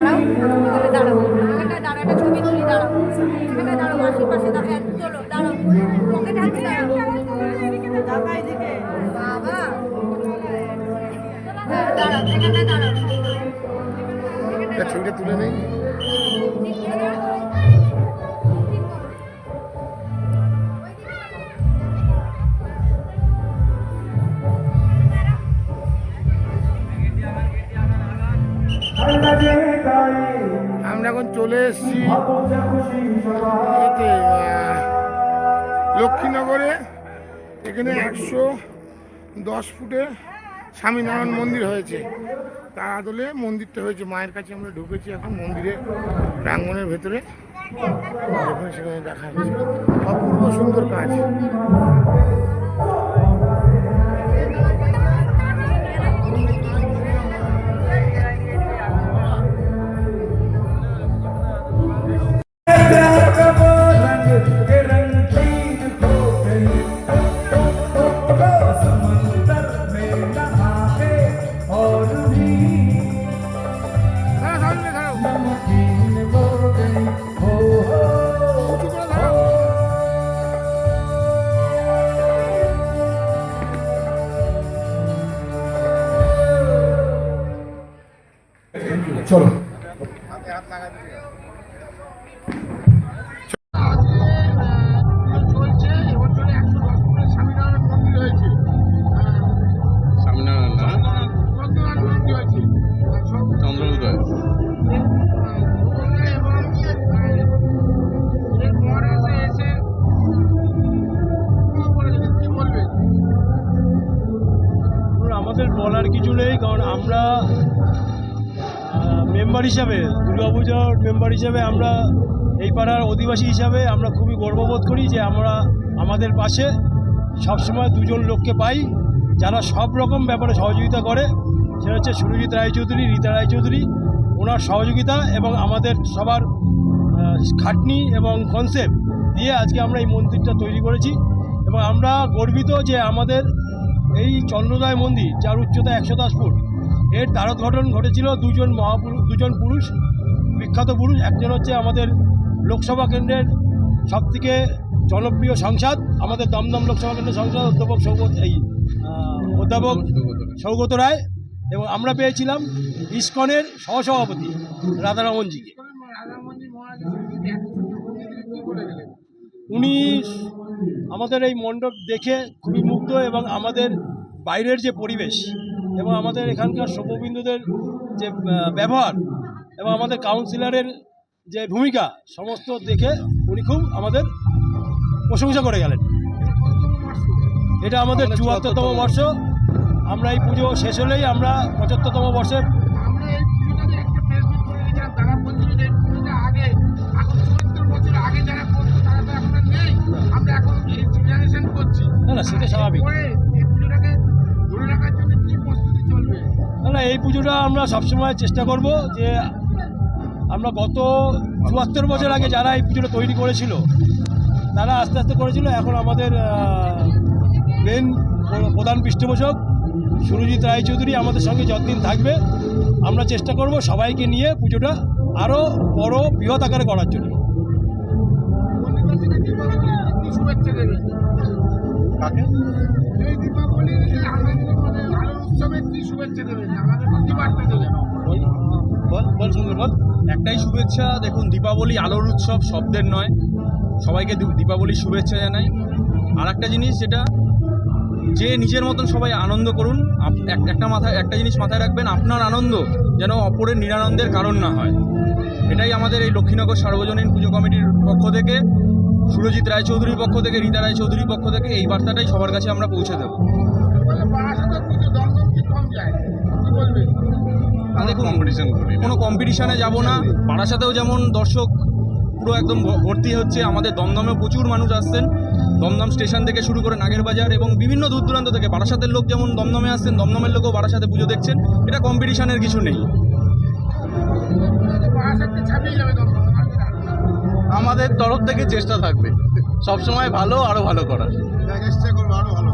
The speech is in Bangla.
দাঁড়াও এখানে দাঁড়াও এখানটায় দাঁড়াও একটা ছবি তুলি দাঁড়াও। এখানে দাঁড়াও আশেপাশে দাঁড়াও চলো বাবা। ছবিটা তুলে নেই? আমরা এখন চলে এসেছি। এতে, লক্ষ্মীনগরে। এখানে একশো দশ ফুটে স্বামীনারায়ণ মন্দির হয়েছে। তার আদলে মন্দিরটা হয়েছে। মায়ের কাছে আমরা ঢুকেছি এখন মন্দিরে প্রাঙ্গণের ভেতরে। সেখানে দেখা যাচ্ছে অপূর্ব সুন্দর কাজ। ধরুন, আমাদের বলার কিছু নেই কারণ আমরা মেম্বার হিসাবে, দুর্গাপুজোর মেম্বার হিসাবে আমরা এই পাড়ার অধিবাসী হিসাবে আমরা খুবই গর্ববোধ করি যে আমরা আমাদের পাশে সবসময় দুজন লোককে পাই যারা সব রকম ব্যাপারে সহযোগিতা করে। সেটা হচ্ছে সুরজিৎ রায়চৌধুরী, রীতা রায়চৌধুরী। ওনার সহযোগিতা এবং আমাদের সবার খাটনি এবং কনসেপ্ট দিয়ে আজকে আমরা এই মন্দিরটা তৈরি করেছি। এবং আমরা গর্বিত যে আমাদের এই চন্দ্রোদয় মন্দির, যার উচ্চতা একশো দশ ফুট এর দ্বারোদ্ঘটন ঘটেছিল দুজন মহাপুরুষ, দুজন পুরুষ, বিখ্যাত পুরুষ, একজন হচ্ছে আমাদের লোকসভা কেন্দ্রের সবথেকে জনপ্রিয় সংসদ, আমাদের দমদম লোকসভা কেন্দ্রের সংসদ, অধ্যাপক সৌগত, এই অধ্যাপক সৌগত রায় এবং আমরা পেয়েছিলাম ইস্কনের সহসভাপতি রাধারমনজিকে উনি আমাদের এই মণ্ডপ দেখে খুবই মুগ্ধ এবং আমাদের বাইরের যে পরিবেশ এবং আমাদের এখানকার সভ্যবিন্দুদের যে ব্যবহার এবং আমাদের কাউন্সিলরের যে ভূমিকা সমস্ত দেখে উনি খুব আমাদের প্রশংসা করে গেলেন। এটা আমাদের আমাদের চুয়াত্তরতম বর্ষ। আমরা এই পুজো শেষ হলেই আমরা পঁচাত্তরতম বর্ষে না না সেটা স্বাভাবিক। না এই পুজোটা আমরা সবসময় চেষ্টা করব যে আমরা গত চুয়াত্তর বছর আগে যারা এই পুজোটা তৈরি করেছিল তারা আস্তে আস্তে করেছিল। এখন আমাদের মেন প্রধান পৃষ্ঠপোষক সুরজিৎ রায়চৌধুরী আমাদের সঙ্গে যতদিন থাকবে আমরা চেষ্টা করব সবাইকে নিয়ে পুজোটা আরও বড় বৃহৎ আকারে করার জন্য। কাকে? শুভেচ্ছা দেবে আমাদের কি বার্তা দেবে বল বল বল সুন্দর বল। একটাই শুভেচ্ছা দেখুন দীপাবলি আলোর উৎসব শব্দের নয় সবাইকে দীপাবলির শুভেচ্ছা জানাই। আর একটা জিনিস যেটা যে নিজের মতন সবাই আনন্দ করুন আপ- এক- একটা মাথায় একটা জিনিস মাথায় রাখবেন আপনার আনন্দ যেন অপরের নিরানন্দের কারণ না হয়। এটাই আমাদের এই লক্ষ্মীনগর সার্বজনীন পুজো কমিটির পক্ষ থেকে সুরজিৎ রায়চৌধুরীর পক্ষ থেকে রীতা রায়চৌধুরীর পক্ষ থেকে এই বার্তাটাই সবার কাছে আমরা পৌঁছে দেবো। কোনো কম্পিটিশনে যাব না। বারাসাতেও যেমন দর্শক পুরো একদম ভর্তি হচ্ছে আমাদের দমদমে প্রচুর মানুষ আসছেন। দমদম স্টেশন থেকে শুরু করে নাগের বাজার এবং বিভিন্ন দূর দূরান্ত থেকে বারাসাতের লোক যেমন দমদমে আসছেন দমদমের লোকও বারাসাতে পুজো দেখছেন। এটা কম্পিটিশনের কিছু নেই? আমাদের তরফ থেকে চেষ্টা থাকবে। সবসময় ভালো আরও ভালো করার।